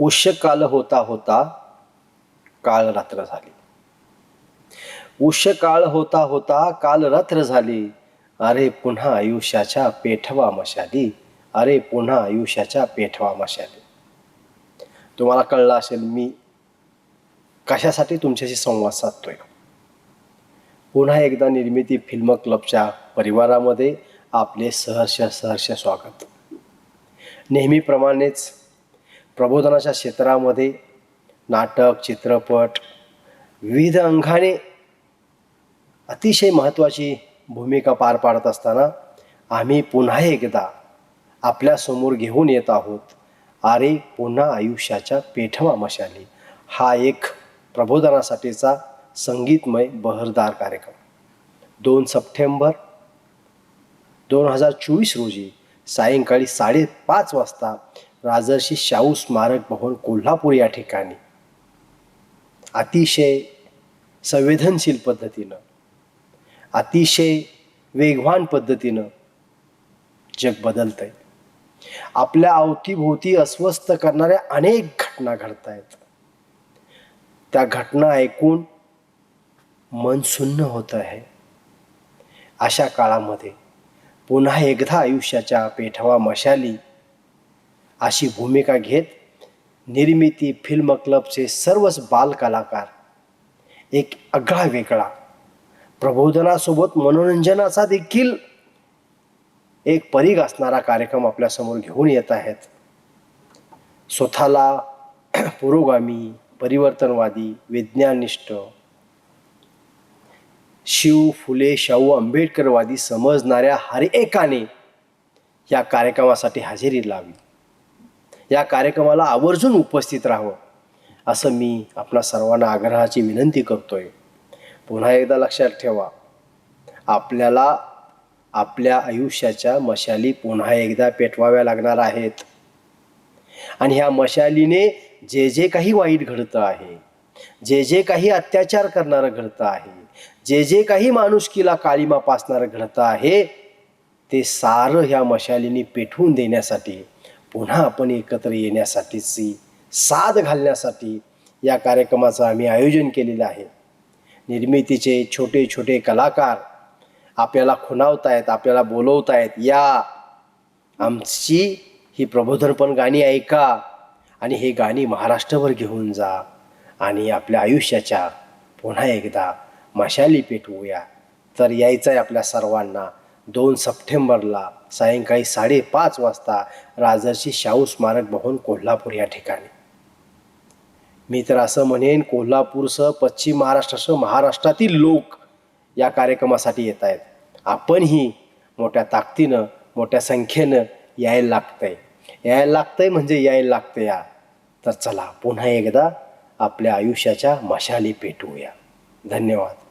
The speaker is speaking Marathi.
उष्य काल होता होता काळ रात्र झाली. उष्य काळ होता होता काल रात्र झाली. अरे पुन्हा आयुष्याच्या पेठवा मशाली. अरे पुन्हा आयुष्याच्या पेठवा मशाली. तुम्हाला कळलं असेल मी कशासाठी तुमच्याशी संवाद साधतोय? पुन्हा एकदा निर्मिती फिल्म क्लबच्या परिवारामध्ये आपले सहर्ष सहर्ष स्वागत. नेहमीप्रमाणेच प्रबोधनाच्या क्षेत्रामध्ये नाटक चित्रपट विविध अंगाने अतिशय महत्त्वाची भूमिका पार पाडत असताना आम्ही पुन्हा एकदा आपल्यासमोर घेऊन येत आहोत. अरे पुन्हा आयुष्याच्या पेठवा मशाली. हा एक प्रबोधनासाठीचा संगीतमय बहरदार कार्यक्रम. दोन सप्टेंबर दोन हजार चोवीस रोजी सायंकाळी साडेपाच वाजता राजर्षी शाहू स्मारक भवन कोल्हापूर या ठिकाणी अतिशय संवेदनशील पद्धतीनं अतिशय वेगवान पद्धतीनं जग बदलत आहे आपल्या अवतीभोवती अस्वस्थ करणाऱ्या अनेक घटना घडत आहेत त्या घटना ऐकून मन सुन्न होत आहे अशा काळामध्ये पुन्हा एकदा आयुष्याच्या पेठवा मशाली अशी भूमिका घेत निर्मिती फिल्म क्लबचे सर्वच बालकलाकार एक आगळा वेगळा प्रबोधनासोबत मनोरंजनाचा देखील एक परीघ असणारा कार्यक्रम आपल्यासमोर घेऊन येत आहेत. स्वतःला पुरोगामी परिवर्तनवादी विज्ञाननिष्ठ शिव फुले शाहू आंबेडकरवादी समजणाऱ्या हर एकाने या कार्यक्रमासाठी हजेरी लावी या कार्यक्रमाला आवर्जून उपस्थित राहावं असं मी आपणा सर्वांना आग्रहाची विनंती करतोय. पुन्हा एकदा लक्षात ठेवा आपल्याला आपल्या आयुष्याच्या मशाली पुन्हा एकदा पेटवाव्या लागणार आहेत. आणि ह्या मशालीने जे जे काही वाईट घडतं आहे जे जे काही अत्याचार करणारं घडतं आहे जे जे काही माणुसकीला काळीमा पासणारं घडतं आहे ते सारं ह्या मशालीने पेटवून देण्यासाठी पुन्हा आपण एकत्र येण्यासाठीची साथ घालण्यासाठी या कार्यक्रमाचं आम्ही आयोजन केलेलं आहे. निर्मितीचे छोटे छोटे कलाकार आपल्याला खुणावतायत आपल्याला बोलवतायत या आमची ही प्रबोधनपण गाणी ऐका आणि हे गाणी महाराष्ट्रभर घेऊन जा आणि आपल्या आयुष्याच्या पुन्हा एकदा मशाली पेटवूया. तर यायचं आहे आपल्या सर्वांना. दोन सप्टेंबरला सायंकाळी साडेपाच वाजता राजर्षी शाहू स्मारक भवन कोल्हापूर या ठिकाणी. मी तर असं म्हणेन कोल्हापूरसह पश्चिम महाराष्ट्रासह महाराष्ट्रातील लोक या कार्यक्रमासाठी येत आहेत. आपणही मोठ्या ताकदीनं मोठ्या संख्येनं यायला लागतंय. यायला लागतंय म्हणजे यायला लागतं या. तर चला पुन्हा एकदा आपल्या आयुष्याच्या मशाली पेटवूया. धन्यवाद.